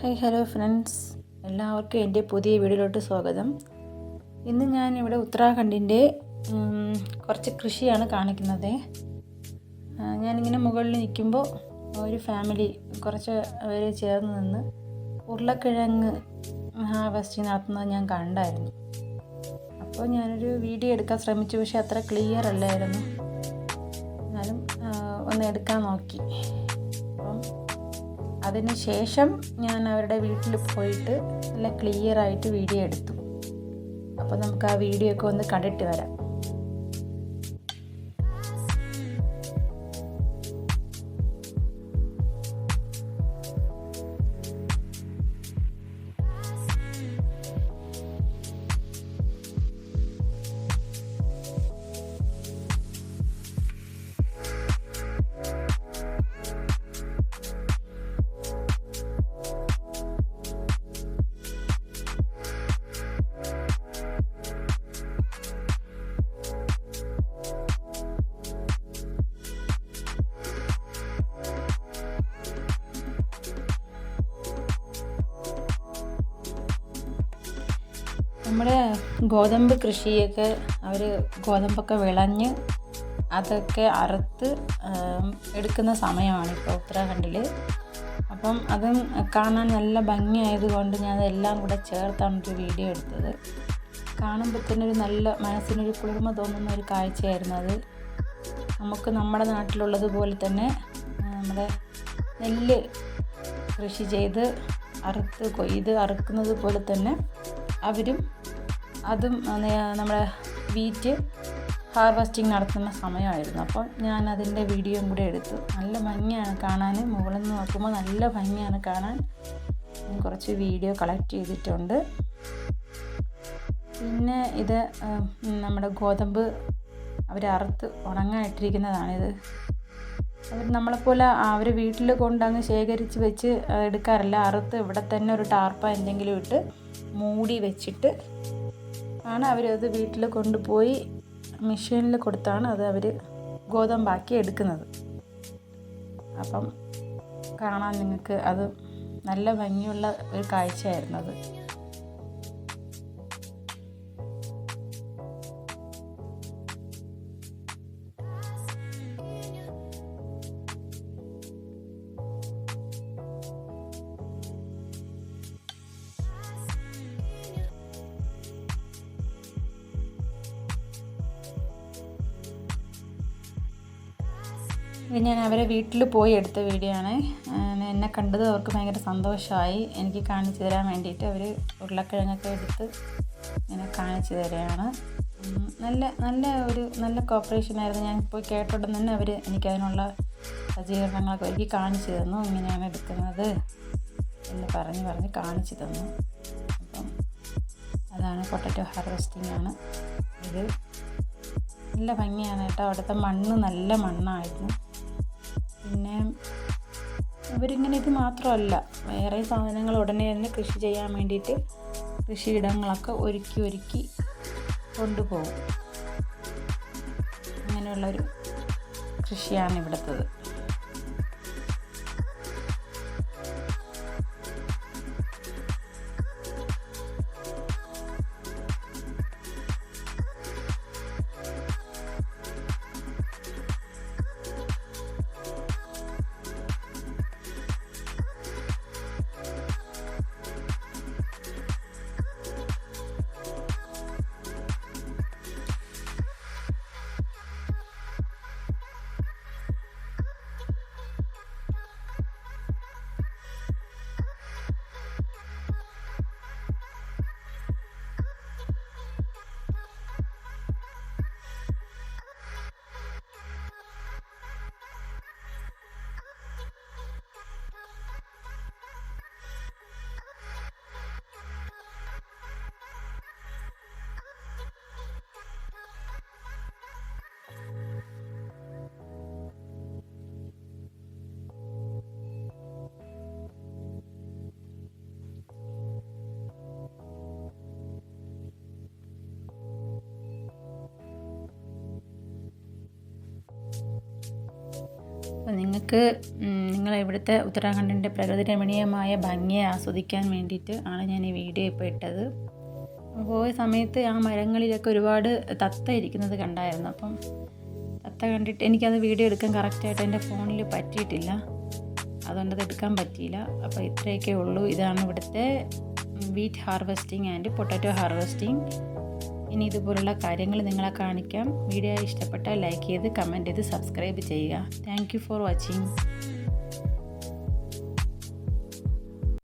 Hi hello friends എല്ലാവർക്കും എന്റെ പുതിയ വീഡിയോയിലോട്ട് സ്വാഗതം. ഇന്ന് ഞാൻ ഇവിടെ ഉത്തരാഖണ്ഡിന്റെ കുറച്ച് കൃഷിയാണ് കാണിക്കുന്നത്. ഞാനിങ്ങനെ മുകളിൽ നിൽക്കുമ്പോൾ ഒരു ഫാമിലി കുറച്ച് അവർ ചേർന്ന് നിന്ന് ഉരുളക്കിഴങ്ങ് ഹാർവസ്റ്റ് നടത്തുന്നത് ഞാൻ കണ്ടായിരുന്നു. അപ്പോൾ ഞാനൊരു വീഡിയോ എടുക്കാൻ ശ്രമിച്ചു പക്ഷേ അത്ര ക്ലിയർ അല്ലായിരുന്നു. എന്നാലും ഒന്ന് എടുക്കാൻ നോക്കി. അതിന് ശേഷം ഞാൻ അവരുടെ വീട്ടിൽ പോയിട്ട് നല്ല ക്ലിയർ ആയിട്ട് വീഡിയോ എടുത്തു. അപ്പോൾ നമുക്ക് ആ വീഡിയോ ഒക്കെ ഒന്ന് കണ്ടിട്ട് വരാം. നമ്മുടെ ഗോതമ്പ് കൃഷിയൊക്കെ അവർ ഗോതമ്പൊക്കെ വിളഞ്ഞ് അതൊക്കെ അറുത്ത് എടുക്കുന്ന സമയമാണ് ഇപ്പോൾ ഉത്തരാഖണ്ഡിൽ അപ്പം അതും കാണാൻ നല്ല ഭംഗിയായതുകൊണ്ട് ഞാൻ അതെല്ലാം കൂടെ ചേർത്താണ് ഒരു വീഡിയോ എടുത്തത്. കാണുമ്പോൾ തന്നെ ഒരു നല്ല മനസ്സിനൊരു കുളിർമ തോന്നുന്ന ഒരു കാഴ്ചയായിരുന്നു അത്. നമുക്ക് നമ്മുടെ നാട്ടിലുള്ളതുപോലെ തന്നെ നമ്മുടെ നെല്ല് കൃഷി ചെയ്ത് അറുത്ത് കൊയ്ത് അറുക്കുന്നത് പോലെ തന്നെ അവരും അതും നമ്മുടെ വീറ്റ് ഹാർവെസ്റ്റിംഗ് നടത്തുന്ന സമയമായിരുന്നു. അപ്പോൾ ഞാൻ അതിന്റെ വീഡിയോയും കൂടെ എടുത്തു. നല്ല ഭംഗിയാണ് കാണാൻ മുകളിൽ നിന്ന് നോക്കുമ്പോൾ നല്ല ഭംഗിയാണ് കാണാൻ. ഞാൻ കുറച്ച് വീഡിയോ കളക്ട് ചെയ്തിട്ടുണ്ട്. പിന്നെ ഇത് നമ്മുടെ ഗോതമ്പ് അവർ അറുത്ത് ഉണങ്ങായിട്ടിരിക്കുന്നതാണിത് അവർ നമ്മളെപ്പോലെ അവർ വീട്ടിൽ കൊണ്ടങ്ങ് ശേഖരിച്ച് വെച്ച് എടുക്കാറില്ല. അറുത്ത് ഇവിടെ തന്നെ ഒരു ടാർപ്പ എന്തെങ്കിലും ഇട്ട് മൂടി വെച്ചിട്ട് ആണ് അവരത് വീട്ടിൽ കൊണ്ടുപോയി മെഷീനിൽ കൊടുത്താണ് അത് അവർ ഗോതമ്പാക്കി എടുക്കുന്നത്. അപ്പം കാണാൻ നിങ്ങൾക്ക് അത് നല്ല ഭംഗിയുള്ള ഒരു കാഴ്ചയായിരുന്നു അത്. ഇത് ഞാൻ അവരെ വീട്ടിൽ പോയി എടുത്ത വീഡിയോ ആണ്. എന്നെ കണ്ടത് അവർക്ക് ഭയങ്കര സന്തോഷമായി എനിക്ക് കാണിച്ചു തരാൻ വേണ്ടിയിട്ട് അവർ ഉരുളക്കിഴങ്ങൊക്കെ എടുത്ത് ഇങ്ങനെ കാണിച്ചു തരികയാണ്. നല്ല നല്ല ഒരു നല്ല കോപ്പറേഷൻ ആയിരുന്നു. ഞാൻ പോയി കേട്ടോടം തന്നെ അവർ എനിക്കതിനുള്ള സജ്ജീകരണങ്ങളൊക്കെ ഒരുക്കി കാണിച്ചു തന്നു. ഇങ്ങനെയാണ് എടുക്കുന്നത് എന്ന് പറഞ്ഞ് പറഞ്ഞ് കാണിച്ചു തന്നു. അപ്പം അതാണ് പൊട്ടറ്റോ ഹാർവെസ്റ്റിംഗ് ആണ്. ഇത് നല്ല ഭംഗിയാണ് കേട്ടോ. അവിടുത്തെ മണ്ണ് നല്ല മണ്ണായിരുന്നു. പിന്നെ അവരിങ്ങനെ ഇത് മാത്രമല്ല. വേറെ സാധനങ്ങൾ ഉടനെ തന്നെ കൃഷി ചെയ്യാൻ വേണ്ടിയിട്ട് കൃഷിയിടങ്ങളൊക്കെ ഒരുക്കി ഒരുക്കി കൊണ്ടുപോകും. അങ്ങനെയുള്ളൊരു കൃഷിയാണ് ഇവിടുത്തത്. നിങ്ങൾക്ക് നിങ്ങൾ ഇവിടുത്തെ ഉത്തരാഖണ്ഡിന്റെ പ്രകൃതി രമണീയമായ ഭംഗിയെ ആസ്വദിക്കാൻ വേണ്ടിയിട്ട് ആണ് ഞാൻ ഈ വീഡിയോ ഇപ്പോൾ ഇട്ടത്. പോയ സമയത്ത് ആ മരങ്ങളിലൊക്കെ ഒരുപാട് തത്ത ഇരിക്കുന്നത് കണ്ടായിരുന്നു. അപ്പം തത്ത കണ്ടിട്ട് എനിക്കത് വീഡിയോ എടുക്കാൻ കറക്റ്റായിട്ട് എന്റെ ഫോണിൽ പറ്റിയിട്ടില്ല. അതുകൊണ്ട് അത് എടുക്കാൻ പറ്റിയില്ല. അപ്പോൾ ഇത്രയൊക്കെ ഉള്ളൂ. ഇതാണ് ഇവിടുത്തെ wheat harvesting and potato harvesting ഇനി ഇതുപോലുള്ള കാര്യങ്ങൾ നിങ്ങളെ കാണിക്കാം. വീഡിയോ ഇഷ്ടപ്പെട്ടാൽ ലൈക്ക് ചെയ്ത് കമന്റ് ചെയ്ത് സബ്സ്ക്രൈബ് ചെയ്യുക. Thank for watching